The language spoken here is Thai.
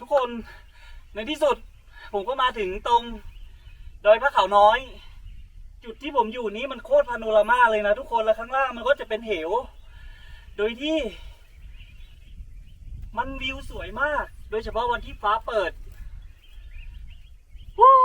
ทุกคนในที่สุด ผมก็มาถึงตรงดอยพระเขาน้อย จุดที่ผมอยู่นี้มันโคตรพาโนรามาเลยนะทุกคนแล้วข้างล่างมันก็จะเป็นเหว โดยที่ มันวิวสวยมาก โดยเฉพาะวันที่ฟ้าเปิดวู้